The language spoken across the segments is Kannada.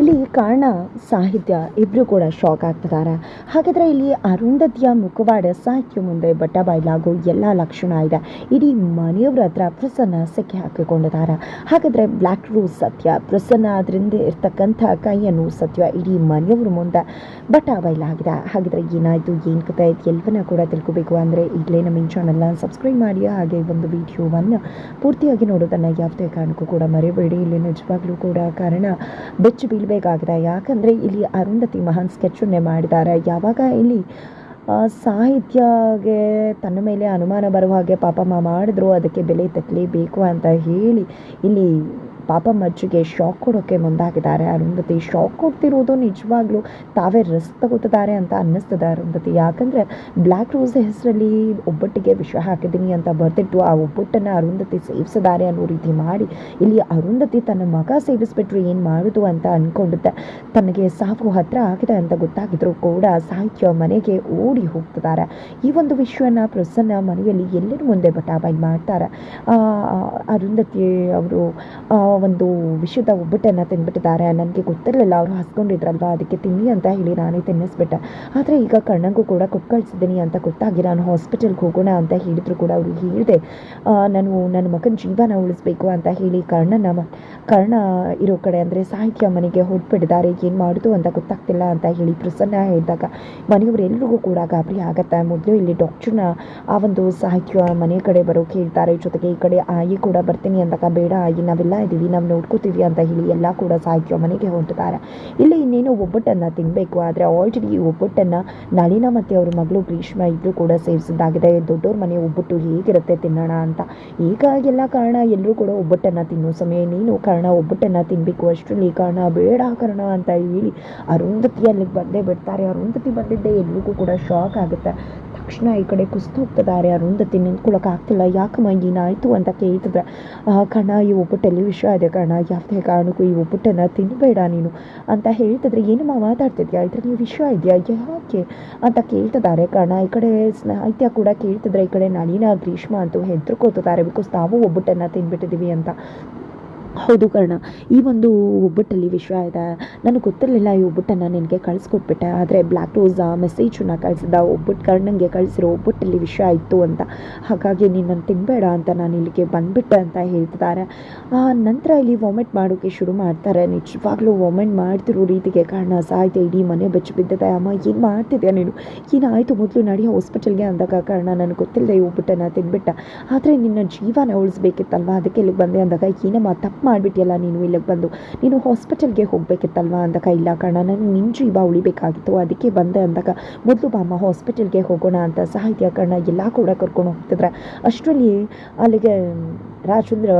ಇಲ್ಲಿ ಕಾರಣ ಸಾಹಿತ್ಯ ಇಬ್ಬರು ಕೂಡ ಶಾಕ್ ಆಗ್ತಿದ್ದಾರೆ. ಹಾಗಾದ್ರೆ ಇಲ್ಲಿ ಅರುಂಧತಿಯ ಮುಖವಾಡ ಸಾಹಿತ್ಯ ಮುಂದೆ ಬಟ್ಟ ಬಯಲಾಗೋ ಎಲ್ಲ ಲಕ್ಷಣ ಇದೆ. ಇಡೀ ಮನೆಯವ್ರ ಹತ್ರ ಪ್ರಸನ್ನ ಸೆಕೆ ಹಾಕಿಕೊಂಡಿದ್ದಾರೆ. ಹಾಗಾದ್ರೆ ಬ್ಲ್ಯಾಕ್ ರೂಸ್ ಸತ್ಯ ಪ್ರಸನ್ನ ಅದರಿಂದ ಇರ್ತಕ್ಕಂಥ ಕೈಯನ್ನು ಸತ್ಯ ಇಡೀ ಮನೆಯವ್ರ ಮುಂದೆ ಬಟ್ಟ ಬಯಲಾಗಿದೆ. ಹಾಗಿದ್ರೆ ಏನಾಯಿತು, ಏನು ಕಥೆ ಆಯ್ತು ಎಲ್ಲವನ್ನ ಕೂಡ ತಿಳ್ಕೊಬೇಕು ಅಂದರೆ ಈಗಲೇ ನಮ್ಮ ಈ ಸಬ್ಸ್ಕ್ರೈಬ್ ಮಾಡಿ, ಹಾಗೆ ಒಂದು ವಿಡಿಯೋವನ್ನು ಪೂರ್ತಿಯಾಗಿ ನೋಡೋದನ್ನು ಯಾವುದೇ ಕಾರಣಕ್ಕೂ ಕೂಡ ಮರೆಯಬೇಡಿ ಇಲ್ಲಿ ನಿಜವಾಗ್ಲೂ ಕೂಡ ಕಾರಣ ಬೆಚ್ಚಿ ಬೀಳಬೇಕಾಗಿದೆ ಯಾಕಂದರೆ ಇಲ್ಲಿ ಅರುಂಧತಿ ಮಹಾನ್ ಸ್ಕೆಚ್ಚನ್ನೇ ಮಾಡಿದ್ದಾರೆ ಯಾವಾಗ ಇಲ್ಲಿ ಸಾಹಿತ್ಯಗೆ ತನ್ನ ಮೇಲೆ ಅನುಮಾನ ಬರುವ ಹಾಗೆ ಪಾಪಮ್ಮ ಮಾಡಿದ್ರು, ಅದಕ್ಕೆ ಬೆಲೆ ತಕ್ಕಲೇಬೇಕು ಅಂತ ಹೇಳಿ ಇಲ್ಲಿ ಪಾಪಮ್ಮಜ್ಜಿಗೆ ಶಾಕ್ ಕೊಡೋಕ್ಕೆ ಮುಂದಾಗಿದ್ದಾರೆ. ಅರುಂಧತಿ ಶಾಕ್ ಕೊಡ್ತಿರೋದು ನಿಜವಾಗ್ಲೂ ತಾವೇ ರಿಸ್ಕ್ ತಗೋತಿದ್ದಾರೆ ಅಂತ ಅನ್ನಿಸ್ತದೆ ಅರುಂಧತಿ. ಯಾಕಂದರೆ ಬ್ಲ್ಯಾಕ್ ರೋಸ್ ಹೆಸರಲ್ಲಿ ಒಬ್ಬಟ್ಟಿಗೆ ವಿಷ ಹಾಕಿದ್ದೀನಿ ಅಂತ ಬರೆದಿಟ್ಟು ಆ ಒಬ್ಬಟ್ಟನ್ನು ಅರುಂಧತಿ ಸೇವಿಸಿದ್ದಾರೆ ಅನ್ನೋ ರೀತಿ ಮಾಡಿ ಇಲ್ಲಿ ಅರುಂಧತಿ ತನ್ನ ಮಗ ಸೇವಿಸ್ಬಿಟ್ರೆ ಏನು ಮಾಡೋದು ಅಂತ ಅಂದ್ಕೊಂಡಿದ್ದೆ ತನಗೆ ಸಾವು ಹತ್ರ ಆಗಿದೆ ಅಂತ ಗೊತ್ತಾಗಿದ್ರು ಕೂಡ ಸಾಹಿತ್ಯ ಮನೆಗೆ ಓಡಿ ಹೋಗ್ತಿದ್ದಾರೆ. ಈ ಒಂದು ವಿಷಯನ ಪ್ರಸನ್ನ ಮನೆಯಲ್ಲಿ ಎಲ್ಲರ ಮುಂದೆ ಬಟಾಬಾಯಿ ಮಾಡ್ತಾರೆ. ಅರುಂಧತಿ ಅವರು ಒಂದು ವಿಷಯದ ಒಬ್ಬಟ್ಟನ್ನು ತಿಂದ್ಬಿಟ್ಟಿದ್ದಾರೆ ನನಗೆ ಗೊತ್ತಿರಲಿಲ್ಲ, ಅವರು ಹಸ್ಕೊಂಡಿದ್ರಲ್ವಾ? ಅದಕ್ಕೆ ತಿನ್ನಿ ಅಂತ ಹೇಳಿ ನಾನೇ ತಿನ್ನಿಸ್ಬಿಟ್ಟೆ. ಆದರೆ ಈಗ ಕಣ್ಣಂಗೂ ಕೂಡ ಕೊಟ್ಟು ಅಂತ ಗೊತ್ತಾಗಿ ನಾನು ಹಾಸ್ಪಿಟಲ್ಗೆ ಹೋಗೋಣ ಅಂತ ಹೇಳಿದ್ರು ಕೂಡ ಅವರು ಹೇಳಿದೆ ನಾನು ನನ್ನ ಮಗನ ಜೀವನ ಉಳಿಸ್ಬೇಕು ಅಂತ ಹೇಳಿ ಕರ್ಣನ ಕರ್ಣ ಇರೋ ಕಡೆ ಅಂದರೆ ಸಾಹಿತ್ಯ ಮನೆಗೆ ಹೊರಟ್ಬಿಟ್ಟಿದ್ದಾರೆ ಏನು ಮಾಡೋದು ಅಂತ ಗೊತ್ತಾಗ್ತಿಲ್ಲ ಅಂತ ಹೇಳಿ ಪ್ರಸನ್ನ ಹೇಳಿದಾಗ ಮನೆಯವರೆಲ್ಲರಿಗೂ ಕೂಡ ಗಾಬರಿ ಆಗತ್ತೆ. ಮೊದಲು ಇಲ್ಲಿ ಡಾಕ್ಟ್ರನ್ನ ಆ ಒಂದು ಸಾಹಿತ್ಯ ಮನೆ ಕಡೆ ಬರೋಕೆ ಹೇಳ್ತಾರೆ. ಜೊತೆಗೆ ಈ ಕಡೆ ಆಯಿ ಕೂಡ ಬರ್ತೀನಿ ಅಂದಾಗ, ಬೇಡ ಆಯಿ, ನಾವೆಲ್ಲ ಇದ್ದೀವಿ ನಾವು ನೋಡ್ಕೋತೀವಿ ಅಂತ ಹೇಳಿ ಎಲ್ಲ ಕೂಡ ಸಾಹಿತ್ಯ ಮನೆಗೆ ಹೊರಟಿದ್ದಾರೆ ಇಲ್ಲಿ ಇನ್ನೇನು ಒಬ್ಬಟ್ಟನ್ನು ತಿನ್ನಬೇಕು ಆದರೆ ಆಲ್ರೆಡಿ ಈ ಒಬ್ಬಟ್ಟನ್ನು ನಳಿನ ಮತ್ತು ಅವ್ರ ಮಗಳು ಗ್ರೀಷ್ಮ ಇಬ್ಬರು ಕೂಡ ಸೇವಿಸಿದ್ದಾಗಿದೆ. ದೊಡ್ಡವ್ರ ಮನೆ ಒಬ್ಬಟ್ಟು ಹೇಗಿರುತ್ತೆ ತಿನ್ನೋಣ ಅಂತ. ಈಗ ಎಲ್ಲ ಕಾರಣ ಎಲ್ಲರೂ ಕೂಡ ಒಬ್ಬಟ್ಟನ್ನು ತಿನ್ನೋ ಸಮಯ. ನೀನು ಕಾರಣ, ಒಬ್ಬಟ್ಟನ್ನು ತಿನ್ನಬೇಕು ಅಷ್ಟರಲ್ಲಿ ಕಾರಣ ಬೇಡ ಕಾರಣ ಅಂತ ಹೇಳಿ ಅರುಂಧತಿ ಅಲ್ಲಿಗೆ ಬಂದೇ ಬಿಡ್ತಾರೆ. ಅರುಂಧತಿ ಬಂದಿದ್ದೆ ಎಲ್ರಿಗೂ ಕೂಡ ಶಾಕ್ ಆಗುತ್ತೆ. ತಕ್ಷಣ ಈ ಕಡೆ ಕುಸ್ತು ಹೋಗ್ತಿದ್ದಾರೆ. ಅರುಂಧತಿ ನಿಂತ್ಕೊಳ್ಳೋಕೆ ಆಗ್ತಿಲ್ಲ. ಯಾಕಮ್ಮ ಏನಾಯಿತು ಅಂತ ಕೇಳ್ತಿದ್ರೆ ಕಣ, ಈ ಒಬ್ಬಟ್ಟಲ್ಲಿ ವಿಷ ಇದೆ ಕಣ. ಯಾವುದೇ ಕಾರಣಕ್ಕೂ ಈ ಒಬ್ಬಟ್ಟನ್ನು ತಿನ್ನಬೇಡ ನೀನು ಅಂತ ಹೇಳ್ತಿದ್ರೆ, ಏನಮ್ಮ ಮಾತಾಡ್ತಿದ್ಯಾ? ಇದ್ರಲ್ಲಿ ವಿಷಯ ಇದೆಯಾ? ಯಾಕೆ ಅಂತ ಕೇಳ್ತಿದ್ದಾರೆ ಕಣ. ಈ ಕಡೆ ಸ್ನೇಹಿತ್ಯ ಕೂಡ ಕೇಳ್ತಿದ್ರೆ, ಈ ಕಡೆ ನಳಿನ, ಗ್ರೀಷ್ಮ ಅಂತೂ ಹೆದರ್ಕೋತಿದ್ದಾರೆ ಬಿಕಾಸ್ ತಾವು ಒಬ್ಬಟ್ಟನ್ನು ತಿನ್ಬಿಟ್ಟಿದ್ದೀವಿ ಅಂತ. ಹೌದು ಕರ್ಣ, ಈ ಒಂದು ಒಬ್ಬಟ್ಟಲ್ಲಿ ವಿಷಯ ಇದೆ. ನನಗೆ ಗೊತ್ತಿರಲಿಲ್ಲ ಈ ಒಬ್ಬಟ್ಟನ್ನು ನಿನಗೆ ಕಳಿಸ್ಕೊಟ್ಬಿಟ್ಟೆ. ಆದರೆ ಬ್ಲ್ಯಾಕ್ ರೋಸ್ ಮೆಸೇಜನ್ನ ಕಳಿಸಿದ ಒಬ್ಬಟ್ಟು ಕರ್ಣಂಗೆ ಕಳಿಸಿರೋ ಒಬ್ಬಟ್ಟಲ್ಲಿ ವಿಷಯ ಇತ್ತು ಅಂತ. ಹಾಗಾಗಿ ನೀನನ್ನು ತಿನ್ನಬೇಡ ಅಂತ ನಾನು ಇಲ್ಲಿಗೆ ಬಂದುಬಿಟ್ಟೆ ಅಂತ ಹೇಳ್ತಿದ್ದಾರೆ. ಆ ನಂತರ ಇಲ್ಲಿ ವಾಮಿಟ್ ಮಾಡೋಕ್ಕೆ ಶುರು ಮಾಡ್ತಾರೆ. ನಿಜವಾಗ್ಲೂ ವಾಮಿಟ್ ಮಾಡ್ತಿರೋ ರೀತಿಗೆ ಕಾರಣ ಸಾಯ್ತೆ ಇಡೀ ಮನೆ ಬೆಚ್ಚು ಬಿದ್ದಿದೆ. ಅಮ್ಮ, ಏನು ಮಾಡ್ತಿದ್ಯಾ ನೀನು? ಏನಾಯಿತು ಮೊದಲು ನಡಿ ಹಾಸ್ಪಿಟಲ್ಗೆ ಅಂದಾಗ ಕಾರಣ, ನನಗೆ ಗೊತ್ತಿಲ್ಲದೆ ಈ ಒಬ್ಬಟ್ಟನ್ನು ತಿಂದ್ಬಿಟ್ಟ ಆದರೆ ನಿನ್ನ ಜೀವನ ಉಳಿಸ್ಬೇಕಿತ್ತಲ್ವ? ಅದಕ್ಕೆ ಇಲ್ಲಿಗೆ ಬಂದೆ ಅಂದಾಗ, ಏನಮ್ಮ, ತಪ್ಪು ಮಾಡಿಬಿಟ್ಟಿಯಲ್ಲ ನೀನು ಇಲ್ಲಿಗೆ ಬಂದು? ನೀನು ಹಾಸ್ಪಿಟಲ್ಗೆ ಹೋಗಬೇಕಿತ್ತಲ್ವಾ ಅಂದಾಗ, ಇಲ್ಲ ಕಣ ನನಗೆ ನಿನ್ನ ಜೀವ ಉಳಿಬೇಕಾಗಿತ್ತು, ಅದಕ್ಕೆ ಬಂದೆ ಅಂದಾಗ ಮೊದಲು ಬಾಮ್ಮ ಹಾಸ್ಪಿಟಲ್ಗೆ ಹೋಗೋಣ ಅಂತ ಸಾಹಿತ್ಯ ಕಣ, ಎಲ್ಲ ಕೂಡ ಕರ್ಕೊಂಡು ಹೋಗ್ತಿದ್ರೆ? ಅಷ್ಟರಲ್ಲಿ ಅಲ್ಲಿಗೆ ರಾಜೇಂದ್ರ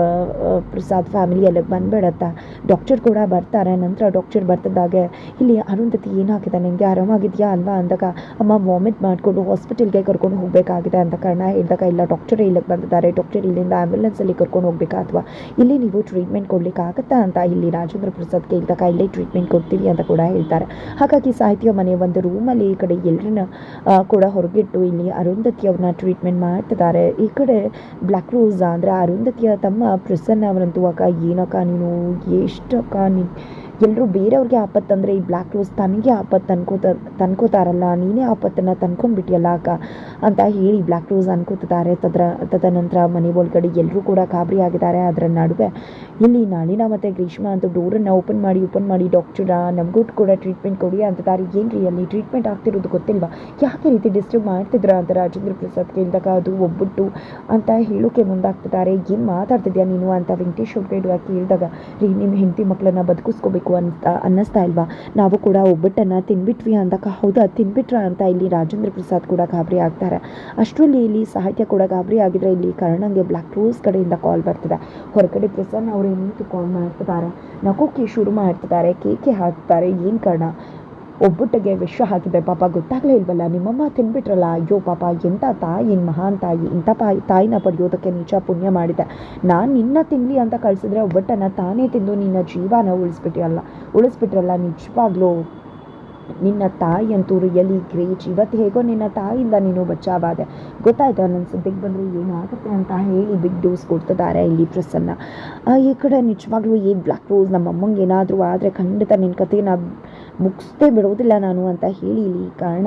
ಪ್ರಸಾದ್ ಫ್ಯಾಮಿಲಿ ಅಲ್ಲಿಗೆ ಬಂದ್ಬಿಡತ್ತ. ಡಾಕ್ಟರ್ ಕೂಡ ಬರ್ತಾರೆ, ನಂತರ ಡಾಕ್ಟರ್ ಬರ್ತಿದ್ದಾಗೆ ಇಲ್ಲಿ ಅರುಂಧತಿ ಏನಾಗಿದೆ? ನಿಮಗೆ ಆರಾಮಾಗಿದೆಯಾ ಅಲ್ವಾ? ಅಂದಾಗ, ಅಮ್ಮ ವಾಮಿಟ್ ಮಾಡಿಕೊಂಡು ಹಾಸ್ಪಿಟಲ್ಗೆ ಕರ್ಕೊಂಡು ಹೋಗಬೇಕಾಗಿದೆ ಅಂತ ಕಾರಣ ಹೇಳಿದಾಗ, ಇಲ್ಲ ಡಾಕ್ಟರ್ ಇಲ್ಲಿಗೆ ಬಂದಿದ್ದಾರೆ ಡಾಕ್ಟರ್ ಇಲ್ಲಿಂದ ಆ್ಯಂಬುಲೆನ್ಸಲ್ಲಿ ಕರ್ಕೊಂಡು ಹೋಗಬೇಕಾ ಅಥವಾ ಇಲ್ಲಿ ನೀವು ಟ್ರೀಟ್ಮೆಂಟ್ ಕೊಡಲಿಕ್ಕಾಗತ್ತಾ ಅಂತ ಇಲ್ಲಿ ರಾಜೇಂದ್ರ ಪ್ರಸಾದ್ ಕೇಳಿದಾಗ, ಇಲ್ಲೇ ಟ್ರೀಟ್ಮೆಂಟ್ ಕೊಡ್ತೀವಿ ಅಂತ ಕೂಡ ಹೇಳ್ತಾರೆ. ಹಾಗಾಗಿ ಸಾಹಿತ್ಯ ಮನೆ ಒಂದು ರೂಮಲ್ಲಿ ಈ ಕಡೆ ಎಲ್ಲರನ್ನ ಕೂಡ ಹೊರಗಿಟ್ಟು ಇಲ್ಲಿ ಅರುಂಧತಿ ಟ್ರೀಟ್ಮೆಂಟ್ ಮಾಡ್ತಿದ್ದಾರೆ. ಈ ಕಡೆ ಬ್ಲ್ಯಾಕ್ ರೋಸ್ ಅಂದರೆ ಅರುಂಧತಿಯ ತಮ್ಮ ಪ್ರಸನ್ನ ಅವರಂತೂ ಅಕ್ಕ ಏನಕ್ಕ ನೀನು ಎಷ್ಟಕ್ಕ ನೀನು ಎಲ್ಲರೂ ಬೇರೆಯವ್ರಿಗೆ ಆಪತ್ತಂದರೆ ಈ ಬ್ಲ್ಯಾಕ್ ರೋಸ್ ತನಗೆ ಆಪತ್ತು ಅನ್ಕೋತ, ತನ್ಕೋತಾರಲ್ಲ, ನೀನೇ ಆಪತ್ತನ್ನು ತಂದ್ಕೊಂಡ್ಬಿಟ್ಟಿಯಲ್ಲ ಅಕ್ಕ ಅಂತ ಹೇಳಿ ಬ್ಲ್ಯಾಕ್ ರೋಸ್ ಅನ್ಕೋತಿದ್ದಾರೆ. ತದ್ರ, ತದನಂತರ ಮನೆ ಒಳಗಡೆ ಎಲ್ಲರೂ ಕೂಡ ಕಾಬರಿ ಆಗಿದ್ದಾರೆ. ಅದರ ನಡುವೆ ಇಲ್ಲಿ ನಾಳಿನ ಮತ್ತು ಗ್ರೀಷ್ಮ ಅಂತ ಡೋರನ್ನು ಓಪನ್ ಮಾಡಿ ಓಪನ್ ಮಾಡಿ ಡಾಕ್ಟರ ನಮಗೂ ಕೂಡ ಟ್ರೀಟ್ಮೆಂಟ್ ಕೊಡಿ ಅಂತಾರೆ ಏನು ರೀ ಅಲ್ಲಿ ಟ್ರೀಟ್ಮೆಂಟ್ ಆಗ್ತಿರೋದು ಗೊತ್ತಿಲ್ವಾ? ಯಾಕೆ ರೀತಿ ಡಿಸ್ಟರ್ಬ್ ಮಾಡ್ತಿದ್ರ ಅಂತ ರಾಜೇಂದ್ರ ಪ್ರಸಾದ್ ಕೇಳಿದಾಗ ಅದು ಒಬ್ಬಟ್ಟು ಅಂತ ಹೇಳೋಕೆ ಮುಂದಾಗ್ತಿದ್ದಾರೆ. ಏನು ಮಾತಾಡ್ತಿದ್ಯಾ ನೀನು ಅಂತ ವೆಂಕಟೇಶ್ ಅವ್ರಿಗೆ ಕೇಳಿದಾಗ ರೀ ನಿಮ್ಮ ಹೆಂಡತಿ ಮಕ್ಕಳನ್ನ ಬದುಕಿಸ್ಕೋಬೇಕು. ಅಂತ ಅನ್ನಿಸ್ತಾ ಇಲ್ವಾ? ನಾವು ಕೂಡ ಒಬ್ಬಟ್ಟನ್ನು ತಿನ್ಬಿಟ್ವಿ ಅಂದಾಗ ಹೌದಾ? ತಿನ್ಬಿಟ್ರ ಅಂತ ಇಲ್ಲಿ ರಾಜೇಂದ್ರ ಪ್ರಸಾದ್ ಕೂಡ ಗಾಬರಿ ಆಗ್ತಾರೆ. ಅಷ್ಟರಲ್ಲಿ ಇಲ್ಲಿ ಸಾಹಿತ್ಯ ಕೂಡ ಗಾಬರಿ ಆಗಿದ್ರೆ ಇಲ್ಲಿ ಕರ್ಣಂಗೆ ಬ್ಲ್ಯಾಕ್ ರೋಸ್ ಕಡೆಯಿಂದ ಕಾಲ್ ಬರ್ತದೆ. ಹೊರಗಡೆ ಪ್ರಸನ್ನ ಅವರು ನಿಂತು ಕಾಲ್ ಮಾಡ್ತಿದ್ದಾರೆ? ನಗೋಕೆ ಶುರು ಮಾಡ್ತಿದ್ದಾರೆ. ಕೇಕೆ ಹಾಕ್ತಾರೆ. ಏನು ಕಾರಣ? ಒಬ್ಬಟ್ಟಿಗೆ ವಿಷ ಹಾಕಿದೆ ಪಾಪ. ಗೊತ್ತಾಗ್ಲೇ ಇಲ್ವಲ್ಲ ನಿಮ್ಮಮ್ಮ ತಿನ್ಬಿಟ್ರಲ್ಲ. ಅಯ್ಯೋ ಪಾಪ ಎಂಥ ತಾಯಿ ಮಹಾನ್ ತಾಯಿ ಇಂಥ ಪಾಯಿ ತಾಯಿನ ಪಡೆಯೋದಕ್ಕೆ ನಿಜ ಪುಣ್ಯ ಮಾಡಿದೆ. ನಾನು ನಿನ್ನ ತಿನ್ನಲಿ ಅಂತ ಕಳಿಸಿದ್ರೆ ಒಬ್ಬಟ್ಟನ್ನು ತಾನೇ ತಿಂದು ನಿನ್ನ ಜೀವನ ಉಳಿಸ್ಬಿಟ್ಟಿರಲ್ಲ ಉಳಿಸ್ಬಿಟ್ರಲ್ಲ ನಿಜವಾಗ್ಲೂ. ನಿನ್ನ ತಾಯಿ ಅಂತೂ ರಿಯಲಿ ಗ್ರೇಟ್. ಇವತ್ತು ಹೇಗೋ ನಿನ್ನ ತಾಯಿಯಿಂದ ನೀನು ಬಚ್ಚಾವಾದೆ ಗೊತ್ತಾಯ್ತಾ ನನ್ನ ಸದ್ಯಕ್ಕೆ ಬಂದರೆ ಏನಾಗುತ್ತೆ ಅಂತ ಹೇಳಿ ಬಿಗ್ ಡೋಸ್ ಕೊಡ್ತಿದ್ದಾರೆ ಇಲ್ಲಿ ಪ್ರಸನ್ನ ಆ, ಈ ಕಡೆ ನಿಜವಾಗ್ಲೂ ಈ ಬ್ಲ್ಯಾಕ್ ರೋಸ್ ನಮ್ಮಮ್ಮಂಗೆ ಏನಾದರೂ ಆದರೆ ಖಂಡಿತ ನಿನ್ನ ಕಥೆನ ಮುಗಿಸ್ತೇ ಬಿಡೋದಿಲ್ಲ ನಾನು ಅಂತ ಹೇಳಿ ಕಾರಣ.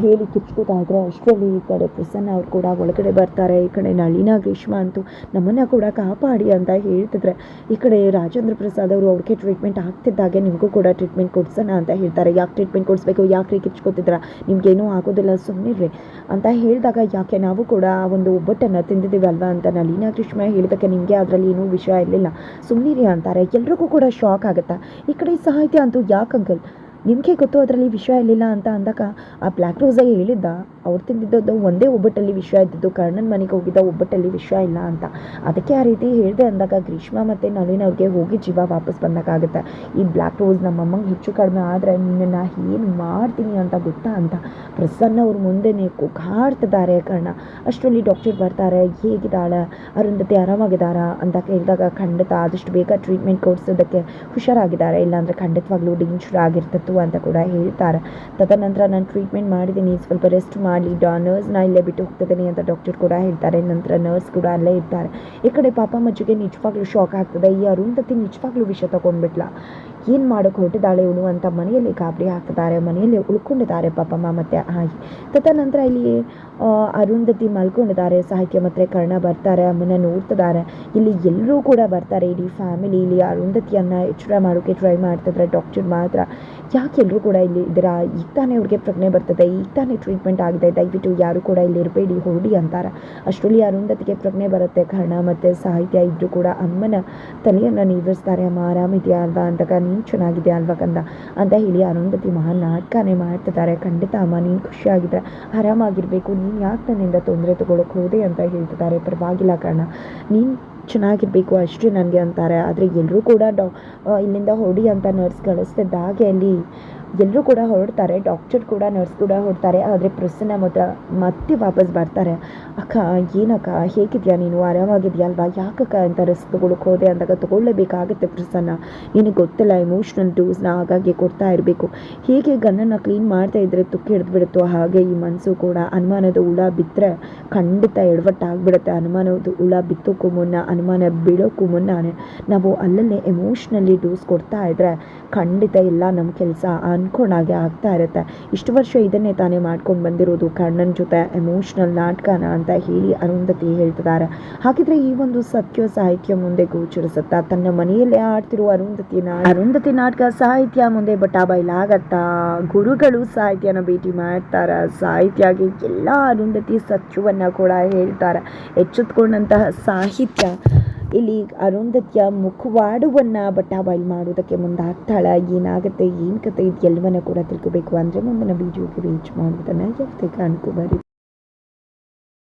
ಹೇಳಿ ಕಿಚ್ಕೋತಾ ಇದ್ರೆ ಅಷ್ಟರಲ್ಲಿ ಈ ಕಡೆ ಪ್ರಸನ್ನ ಅವ್ರು ಕೂಡ ಒಳಗಡೆ ಬರ್ತಾರೆ, ಈ ಕಡೆ ನಳಿನ, ಗ್ರೀಷ್ಮ ಅಂತೂ ನಮ್ಮನ್ನು ಕೂಡ ಕಾಪಾಡಿ ಅಂತ ಹೇಳ್ತಿದ್ರೆ. ಈ ಕಡೆ ರಾಜೇಂದ್ರ ಪ್ರಸಾದ್ ಅವರು ಅವ್ರಿಗೆ ಟ್ರೀಟ್ಮೆಂಟ್ ಆಗ್ತಿದ್ದಾಗೆ, ನಿಮಗೂ ಕೂಡ ಟ್ರೀಟ್ಮೆಂಟ್ ಕೊಡ್ಸೋಣ ಅಂತ ಹೇಳ್ತಾರೆ. ಯಾಕೆ ಟ್ರೀಟ್ಮೆಂಟ್ ಕೊಡಿಸ್ಬೇಕು? ಯಾಕೆ ಕಿಚ್ಕೋತಿದ್ರ ನಿಮ್ಗೇನೂ ಆಗೋದಿಲ್ಲ ಸುಮ್ಮನಿರ್ರಿ ಅಂತ ಹೇಳಿದಾಗ ಯಾಕೆ ನಾವು ಕೂಡ ಆ ಒಂದು ಒಬ್ಬಟ್ಟನ್ನು ತಿಂದಿದ್ದೀವಿ ಅಲ್ವಾ ಅಂತ ನಳಿನ, ಗ್ರೀಷ್ಮ ಹೇಳಿದಕ್ಕೆ ನಿಮಗೆ ಅದರಲ್ಲಿ ಏನೂ ವಿಷಯ ಇರಲಿಲ್ಲ. ಸುಮ್ಮನಿರಿ ಅಂತಾರೆ. ಎಲ್ರಿಗೂ ಕೂಡ ಶಾಕ್ ಆಗುತ್ತೆ? ಈ ಕಡೆ ಸಾಹಿತ್ಯ ಅಂತೂ ಯಾಕೆ ಅಂಕಲ್? ನಿಮಗೆ ಗೊತ್ತು ಅದರಲ್ಲಿ ವಿಷಯ ಇರಲಿಲ್ಲ ಅಂತ ಅಂದಾಗ ಆ ಬ್ಲ್ಯಾಕ್ ರೋಸಾಗಿ ಹೇಳಿದ್ದ. ಅವ್ರು ತಿಂದಿದ್ದದ್ದು ಒಂದೇ ಒಬ್ಬಟ್ಟಲ್ಲಿ ವಿಷಯ ಇದ್ದಿದ್ದು. ಕರ್ಣನ ಮನೆಗೆ ಹೋಗಿದ್ದ ಒಬ್ಬಟ್ಟಲ್ಲಿ ವಿಷಯ ಇಲ್ಲ ಅಂತ. ಅದಕ್ಕೆ ಆ ರೀತಿ ಹೇಳಿದೆ ಅಂದಾಗ ಗ್ರೀಷ್ಮ ಮತ್ತು ನಳಿನ್ ಅವ್ರಿಗೆ ಹೋಗಿ ಜೀವ ವಾಪಸ್ ಬಂದಾಗುತ್ತೆ ಈ ಬ್ಲ್ಯಾಕ್ ರೋಸ್ ನಮ್ಮಮ್ಮಂಗೆ ಹೆಚ್ಚು ಕಡಿಮೆ ಆದರೆ ನಿನ್ನನ್ನು ಏನು ಮಾಡ್ತೀನಿ ಅಂತ ಗೊತ್ತಾ ಅಂತ. ಪ್ರಸನ್ನ ಅವ್ರ ಮುಂದೆನೇ ಕುಗಾಡ್ತಿದ್ದಾರೆ ಕರ್ಣ. ಅಷ್ಟರಲ್ಲಿ ಡಾಕ್ಟರ್ ಬರ್ತಾರೆ. ಹೇಗಿದ್ದಾಳೆ? ಅರುಂಧತಿ ಆರಾಮಾಗಿದ್ದಾರಾ? ಅಂತ ಕೇಳಿದಾಗ ಖಂಡಿತ ಆದಷ್ಟು ಬೇಗ ಟ್ರೀಟ್ಮೆಂಟ್ ಕೊಡಿಸೋದಕ್ಕೆ ಹುಷಾರಾಗಿದ್ದಾರೆ. ಇಲ್ಲಾಂದರೆ ಖಂಡಿತವಾಗ್ಲೂ ಡೇಂಜರ್ ಆಗಿರ್ತಿತ್ತು ಅಂತ ಕೂಡ ಹೇಳ್ತಾರೆ. ತದನಂತರ ನಾನು ಟ್ರೀಟ್ಮೆಂಟ್ ಮಾಡಿದ್ದೀನಿ, ಸ್ವಲ್ಪ ರೆಸ್ಟ್ ಮಾಡಿ ಡಾ ನರ್ಸ್ನ ಇಲ್ಲೇ ಬಿಟ್ಟು ಹೋಗ್ತಿದ್ದೀನಿ ಅಂತ ಡಾಕ್ಟರ್ ಕೂಡ ಹೇಳ್ತಾರೆ. ನಂತರ ನರ್ಸ್ ಕೂಡ ಅಲ್ಲೇ ಇರ್ತಾರೆ. ಈ ಕಡೆ ಪಾಪ ಮಜ್ಜಿಗೆ ನಿಜವಾಗ್ಲೂ ಶಾಕ್ ಆಗ್ತದೆ. ಈ ಅರುಂಧತಿ ನಿಜವಾಗ್ಲೂ ವಿಷ ತಗೊಂಡ್ಬಿಟ್ಲ. ಏನು ಮಾಡೋಕೆ ಹೊರಟಿದ್ದಾಳೆ ಇವಳು ಅಂತ ಮನೆಯಲ್ಲಿ ಗಾಬರಿ ಹಾಕ್ತಿದ್ದಾರೆ ಮನೆಯಲ್ಲಿ ಉಳ್ಕೊಂಡಿದ್ದಾರೆ ಪಾಪಮ್ಮ ಮತ್ತು ಹಾಗೆ. ತದನಂತರ ಇಲ್ಲಿ ಅರುಂಧತಿ ಮಲ್ಕೊಂಡಿದ್ದಾರೆ. ಸಾಹಿತ್ಯ ಮತ್ತು ಕರ್ಣ ಬರ್ತಾರೆ ಅಮ್ಮನ ನೋಡ್ತಿದ್ದಾರೆ. ಇಲ್ಲಿ ಎಲ್ಲರೂ ಕೂಡ ಬರ್ತಾರೆ. ಇಡೀ ಫ್ಯಾಮಿಲಿ ಇಲ್ಲಿ ಅರುಂಧತಿಯನ್ನು ಎಚ್ಚರ ಮಾಡೋಕ್ಕೆ ಟ್ರೈ ಮಾಡ್ತಿದ್ರೆ ಡಾಕ್ಟರ್ ಮಾತ್ರ. ಯಾಕೆ ಎಲ್ಲರೂ ಕೂಡ ಇಲ್ಲಿ ಇದರ ಈಗ ತಾನೇ ಅವ್ರಿಗೆ ಪ್ರಜ್ಞೆ ಬರ್ತದೆ. ಈಗ ತಾನೇ ಟ್ರೀಟ್ಮೆಂಟ್ ಆಗಿದೆ. ದಯವಿಟ್ಟು ಯಾರು ಕೂಡ ಇಲ್ಲಿ ಇರಬೇಡಿ ಹೊರಡಿ ಅಂತಾರೆ. ಅಷ್ಟರಲ್ಲಿ ಅರುಂಧತಿಗೆ ಪ್ರಜ್ಞೆ ಬರುತ್ತೆ. ಕರ್ಣ ಮತ್ತು ಸಾಹಿತ್ಯ ಇಬ್ಬರು ಕೂಡ ಅಮ್ಮನ ತಲೆಯನ್ನು ನೀವಿಸ್ತಾರೆ ಅಮ್ಮ, ಆರಾಮಿದೆಯಾ ಅಲ್ವಾ? ಅಂದಾಗ, ನೀನು ಚೆನ್ನಾಗಿದೆ ಅಲ್ವಾ ಕಂದ? ಅಂತ ಹೇಳಿ ಅರುಂಧತಿ ಮಹಾ ನಾಟಕನೇ ಮಾಡ್ತಿದ್ದಾರೆ. ಖಂಡಿತ ಅಮ್ಮ, ನೀನು ಖುಷಿಯಾಗಿದ್ದರೆ ಆರಾಮಾಗಿರಬೇಕು. ನೀನು ಯಾಕೆ ನನ್ನಿಂದ ತೊಂದರೆ ತೊಗೊಳಕ್ಕೆ ಹೋದೆ ಅಂತ ಹೇಳ್ತಿದ್ದಾರೆ? ಪರವಾಗಿಲ್ಲ ಕಾರಣ. ನೀನು ಚೆನ್ನಾಗಿರಬೇಕು ಅಷ್ಟೇ ನನಗೆ ಅಂತಾರೆ. ಆದರೆ ಎಲ್ಲರೂ ಕೂಡ ಡಾ ಇಲ್ಲಿಂದ ಹೊಡಿ ಅಂತ ನರ್ಸ್ ಕಳಿಸ್ತಿದ್ದಾಗೆ ಅಲ್ಲಿ ಎಲ್ಲರೂ ಕೂಡ ಹೊರಡ್ತಾರೆ ಡಾಕ್ಟರ್ ಕೂಡ ನರ್ಸ್ ಕೂಡ ಹೊರಡ್ತಾರೆ, ಆದರೆ ಪ್ರಸನ್ನ ಮಾತ್ರ ಮತ್ತೆ ವಾಪಸ್ ಬರ್ತಾರೆ. ಅಕ್ಕ, ಏನಕ್ಕ, ಹೇಗಿದೆಯಾ ನೀನು? ಆರಾಮಾಗಿದೆಯಾ ಅಲ್ವಾ? ಯಾಕಕ್ಕ ಅಂತ ರೆಸ್ಟ್ ತೊಗೊಳಕ್ಕೆ ಹೋದೆ? ಅಂದಾಗ, ತೊಗೊಳ್ಳೇಬೇಕಾಗುತ್ತೆ ಪ್ರಸನ್ನ. ನಿನಗೆ ಗೊತ್ತಿಲ್ಲ ಎಮೋಷ್ನಲ್ ಡೋಸ್ನ ಹಾಗಾಗಿ ಕೊಡ್ತಾ ಇರಬೇಕು. ಹೇಗೆ ಗನ್ನನ್ನು ಕ್ಲೀನ್ ಮಾಡ್ತಾ ಇದ್ರೆ ತುಕ್ಕಿ ಹಿಡಿದ್ಬಿಡುತ್ತೋ ಹಾಗೆ ಈ ಮನಸ್ಸು ಕೂಡ ಅನುಮಾನದ ಹುಳ ಬಿದ್ದರೆ ಖಂಡಿತ ಎಡವಟ್ಟಾಗ್ಬಿಡುತ್ತೆ. ಅನುಮಾನದ ಹುಳ ಬಿತ್ತೋಕ್ಕೂ ಮುನ್ನ, ಅನುಮಾನ ಬೀಳೋಕ್ಕೂ ಮುನ್ನ ನಾವು ಅಲ್ಲಲ್ಲೇ ಎಮೋಷ್ನಲಿ ಡೋಸ್ ಕೊಡ್ತಾ ಇದ್ರೆ ಖಂಡಿತ ಎಲ್ಲ ನಮ್ಮ ಕೆಲಸ ಅನ್ಕೊಂಡಾಗೆ ಆಗ್ತಾ ಇರುತ್ತೆ. ಇಷ್ಟು ವರ್ಷ ಇದನ್ನೇ ತಾನೇ ಮಾಡ್ಕೊಂಡು ಬಂದಿರೋದು ಕಣ್ಣನ ಜೊತೆ ಎಮೋಷ್ನಲ್ ನಾಟಕನ ಅಂತ ಹೇಳಿ ಅರುಂಧತಿ ಹೇಳ್ತಿದ್ದಾರೆ. ಹಾಗಿದ್ರೆ ಈ ಒಂದು ಸತ್ಯ, ಸಾಹಿತ್ಯ ಮುಂದೆ ಗೋಚರಿಸುತ್ತಾ, ತನ್ನ ಮನೆಯಲ್ಲೇ ಆಡ್ತಿರುವ ಅರುಂಧತಿ ಅರುಂಧತಿ ನಾಟಕ ಸಾಹಿತ್ಯ ಮುಂದೆ ಬಟಾ ಬಯಲಾಗತ್ತಾ? ಗುರುಗಳು ಸಾಹಿತ್ಯನ ಭೇಟಿ ಮಾಡ್ತಾರ? ಸಾಹಿತ್ಯಗೆ ಎಲ್ಲ ಅರುಂಧತಿ ಸತ್ಯವನ್ನ ಕೂಡ ಹೇಳ್ತಾರೆ. ಎಚ್ಚೆತ್ಕೊಂಡಂತಹ ಸಾಹಿತ್ಯ ಇಲ್ಲಿ ಅರುಂಧತಿಯ ಮುಖವಾಡವನ್ನು ಬಟ್ಟ ಬಯಲು ಮಾಡೋದಕ್ಕೆ ಮುಂದಾಗ್ತಾಳ. ಏನಾಗುತ್ತೆ, ಏನು ಕತೆ ಇದು ಎಲ್ಲವನ್ನ ಕೂಡ ತಿಳ್ಕೋಬೇಕು. ಅಂದರೆ ಮುಂದಿನ ವೀಡಿಯೋಗೆ ರೀಚ್ ಮಾಡೋದನ್ನು ಯಾವತ್ತೇ ಅನ್ಕೋಬಾರಿ